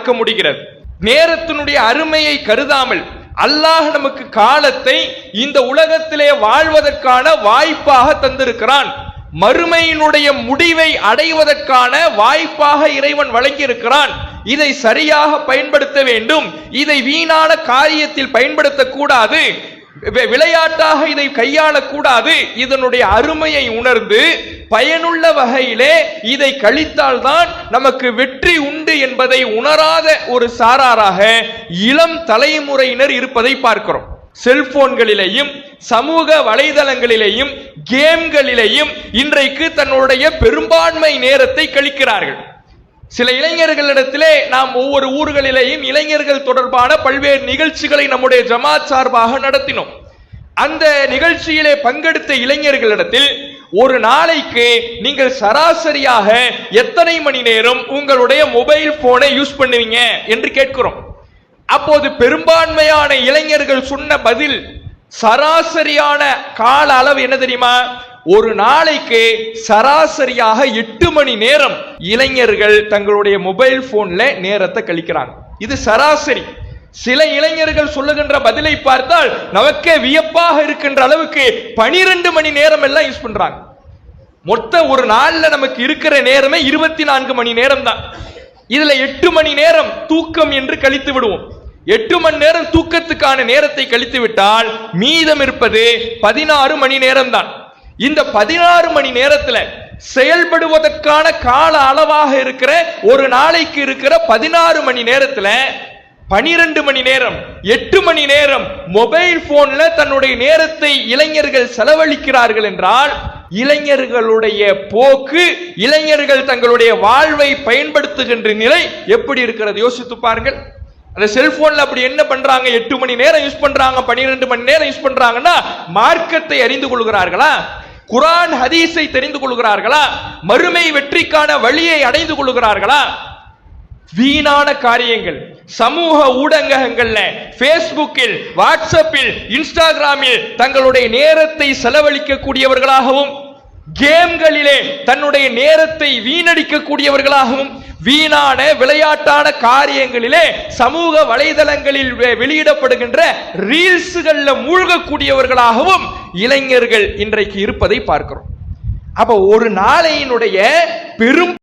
பார்க்க முடிகிறது. நேரத்தினுடைய அருமையை கருதாமல் அல்லாஹ் நமக்கு காலத்தை இந்த உலகத்திலே வாழ்வதற்கான வாய்ப்பாக தந்திருக்கிறான். மறுமையினுடைய முடிவை அடைவதற்கான வாய்ப்பாக இறைவன் வழங்கியிருக்கிறான். இதை சரியாக பயன்படுத்த வேண்டும். இதை வீணான காரியத்தில் பயன்படுத்தக்கூடாது. விளையாட்டாக இதை கையாளக்கூடாது. இதனுடைய அருமையை உணர்ந்து பயனுள்ள வகையிலே இதை கழித்தால்தான் நமக்கு வெற்றி உண்டு என்பதை உணராத ஒரு சாராராக இளம் தலைமுறையினர் இருப்பதை பார்க்கிறோம். செல்போன்களிலேயும் சமூக வலைதளங்களிலேயும் கேம்களிலேயும் இன்றைக்கு தன்னுடைய பெரும்பான்மை நேரத்தை கழிக்கிறார்கள். சில இளைஞர்களிடத்திலே நாம் ஒவ்வொரு ஊர்களிலேயும் இளைஞர்கள் தொடர்பான பல்வேறு நிகழ்ச்சிகளை நம்முடைய ஜமாத் சார்பாக நடத்தினோம். அந்த நிகழ்ச்சியிலே பங்கெடுத்த இளைஞர்களிடத்தில் ஒரு நாளைக்கு நீங்கள் சராசரியாக எத்தனை மணி நேரம் உங்களுடைய மொபைல் போனை யூஸ் பண்ணுவீங்க என்று கேட்கிறோம். அப்போது பெரும்பான்மையான இளைஞர்கள் சொன்ன பதில் சராசரியான கால அளவு என்ன தெரியுமா? ஒரு நாளைக்கு சராசரியாக எட்டு மணி நேரம் இளைஞர்கள் தங்களுடைய மொபைல் போன்ல நேரத்தை கழிக்கிறாங்க. இது சராசரி. சில இளைஞர்கள் சொல்லுகின்ற பதிலை பார்த்தால் நமக்கே வியப்பாக இருக்கின்ற அளவுக்கு பனிரெண்டு மணி நேரம் எல்லாம் யூஸ் பண்றாங்க. மொத்த ஒரு நாள்ல நமக்கு இருக்கிற நேரமே இருபத்தி நான்கு மணி நேரம் தான். இதுல எட்டு மணி நேரம் தூக்கம் என்று கழித்து விடுவோம். எட்டு மணி நேரம் தூக்கத்துக்கான நேரத்தை கழித்து விட்டால் மீதம் இருப்பது பதினாறு மணி நேரம் தான். இந்த பதினாறு மணி நேரத்துல செயல்படுவதற்கான கால அளவாக இருக்கிற ஒரு நாளைக்கு இருக்கிற பதினாறு மணி நேரத்துல பனிரெண்டு மணி நேரம் எட்டு மணி நேரம் மொபைல் போன்ல தன்னுடைய நேரத்தை இளைஞர்கள் செலவழிக்கிறார்கள் என்றால் இளைஞர்களுடைய போக்கு இளைஞர்கள் தங்களுடைய வாழ்வை பயன்படுத்துகின்ற நிலை எப்படி இருக்கிறது? யோசித்து பாருங்கள். அந்த செல்போன்ல அப்படி என்ன பண்றாங்க? எட்டு மணி நேரம் யூஸ் பண்றாங்க பனிரெண்டு மணி நேரம் யூஸ் பண்றாங்கன்னா மார்க்கத்தை அறிந்து கொள்கிறார்களா? குரான் ஹதீஸை தெரிந்து கொள்கிறார்களா? மறுமை வெற்றிக்கான வழியை அடைந்து கொள்கிறார்களா? வீணான காரியங்கள். சமூக ஊடகங்கள்ல பேஸ்புக்கில் வாட்ஸ்அப்பில் இன்ஸ்டாகிராமில் தங்களுடைய நேரத்தை செலவழிக்கக்கூடியவர்களாகவும் கேம்களிலே தன்னுடைய நேரத்தை வீணடிக்கக்கூடியவர்களாகவும் வீணான விளையாட்டான காரியங்களிலே சமூக வலைதளங்களில் வெ- வெளியிடப்படுகின்ற ரீல்ஸுகள்ல மூழ்கக்கூடியவர்களாகவும் இளைஞர்கள் இன்றைக்கு இருப்பதை பார்க்கிறோம். அப்ப ஒரு நாளையினுடைய பெரும்